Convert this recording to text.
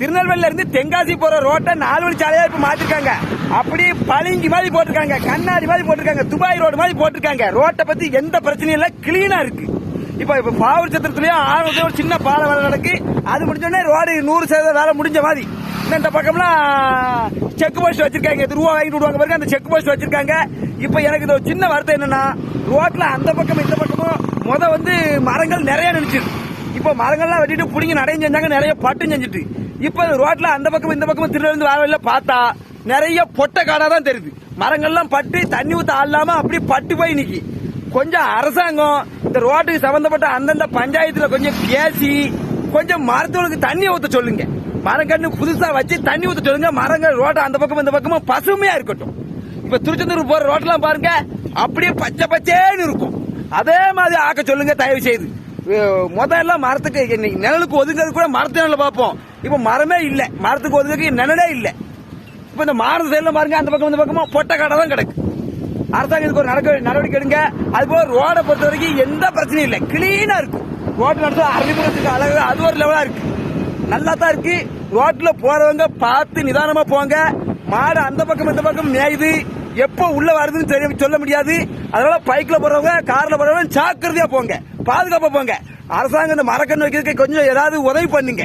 திருநெல்வேலியில இருந்து தென்காசி போற ரோட்டை நாலு வழி சாலையா இப்ப மாத்திருக்காங்க. அப்படி பளிங்கு மாதிரி போட்டிருக்காங்க கண்ணாடி மாதிரி போட்டிருக்காங்க துபாய் ரோடு மாதிரி போட்டிருக்காங்க. ரோட்டை பத்தி எந்த பிரச்சனையும் இல்ல கிளீனா இருக்கு. இப்ப இப்ப பாவூர் சத்திரத்திலயும் ஆரோக்கியம் ஒரு சின்ன பாலம் வேலை நடக்கு. அது முடிஞ்சோடனே ரோடு நூறு சதவீதம் வேலை முடிஞ்ச மாதிரி. இந்த பக்கம்லாம் செக் போஸ்ட் வச்சிருக்காங்க. இது ரூபா வாங்கிட்டு விடுவாங்க பாருங்க அந்த செக் போஸ்ட் வச்சிருக்காங்க. இப்ப எனக்கு இது ஒரு சின்ன வார்த்தை என்னன்னா ரோட்ல அந்த பக்கம் இந்த பக்கமும் முத வந்து மரங்கள் நிறைய நினைச்சிரு இப்ப மரங்கள்லாம் வெட்டிட்டு பிடிங்கி நடையும் செஞ்சாங்க நிறைய பட்டும் செஞ்சுட்டு. இப்ப ரோட்ல அந்த பக்கம் இந்த பக்கம் திருநெல்வேலி வர வழியில பார்த்தா நிறைய பொட்டை காடா தான் தெரியுது. மரங்கள்லாம் பட்டு தண்ணி ஊத்த ஆள்லாம அப்படி பட்டு போய் நிக்கி. கொஞ்சம் அரசாங்கம் இந்த ரோட்டுக்கு சம்பந்தப்பட்ட அந்தந்த பஞ்சாயத்துல கொஞ்சம் பேசி கொஞ்சம் மரத்தவங்களுக்கு தண்ணி ஊத்த சொல்லுங்க. மரங்கன்னு புதுசா வச்சு தண்ணி ஊத்த சொல்லுங்க. மரங்கள் ரோட்டை அந்த பக்கம் இந்த பக்கமும் பசுமையா இருக்கட்டும். இப்ப திருச்செந்தூர் போற ரோட்டெல்லாம் பாருங்க அப்படியே பச்சை பச்சேன்னு இருக்கும். அதே மாதிரி ஆக்க சொல்லுங்க தயவு செய்து முதல்ல மரத்துக்கு நிழலுக்கு ஒதுங்கிறது கூட மரத்து நிழல பார்ப்போம். இப்ப மரமே இல்ல. மரத்துக்கு ஒதுங்க நிழலே இல்ல. இப்ப இந்த மாரத சைடில் பாருங்க அந்த பக்கம் இந்த பக்கமா பொட்டை கடை தான் கிடக்கு. அரசாங்கம் இதுக்கு ஒரு நடக்க நடவடிக்கை எடுங்க. அது போல ரோடை பொறுத்த வரைக்கும் எந்த பிரச்சனையும் இல்லை. கிளீனா இருக்கும் ரோட்டு நடத்த அறிமுகத்துக்கு அழகு அது ஒரு லெவலா இருக்கு. நல்லா தான் இருக்கு. ரோட்டில் போறவங்க பார்த்து நிதானமா போங்க. மாடு அந்த பக்கம் இந்த பக்கம் மேயுது. எப்போ உள்ள வருதுன்னு தெரிய சொல்ல முடியாது. அதனால பைக்ல போறவங்க கார்ல போறவங்க ஜாக்கிரதையா போங்க. பாதுகாப்பா போங்க. அரசாங்கம் இந்த மரக்கன்று வைக்கிறதுக்கு கொஞ்சம் ஏதாவது உதவி பண்ணுங்க.